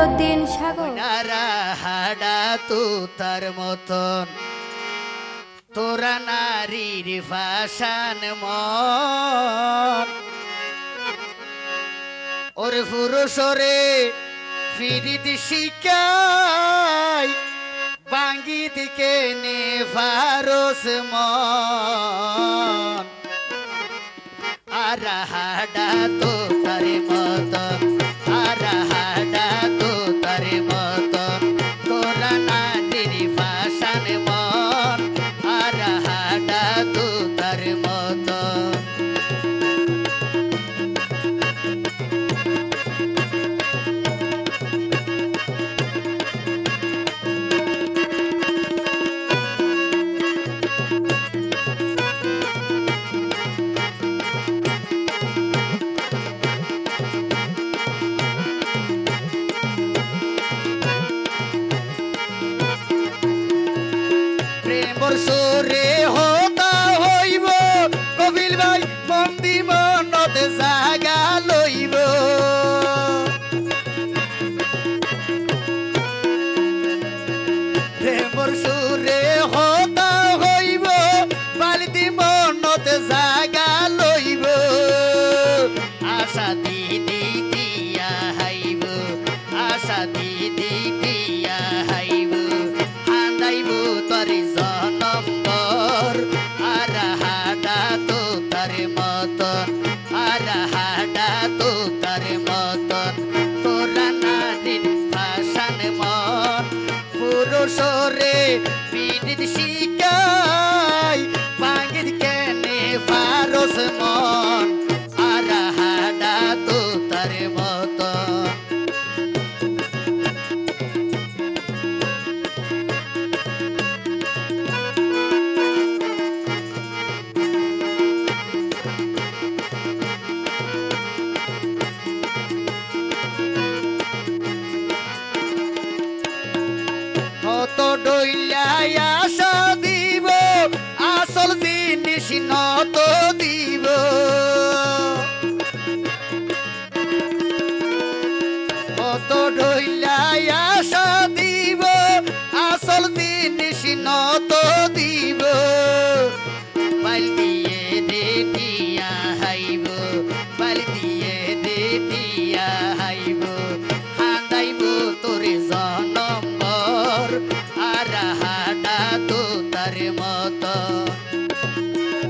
মইনুদ্দিন সাগর। হাডা তু তার মতন। তোরা নারীর ভাষান মন। ওরে পুরুষরে ফিরিত শিকাই বাঙ্গি দিকে নে ফারস মন আরাহাডা তো তারে মতন। পুরুষরে বিদিত শিকাই পাঙ্গির কেনে ফারস মন। কত ডইলাই মত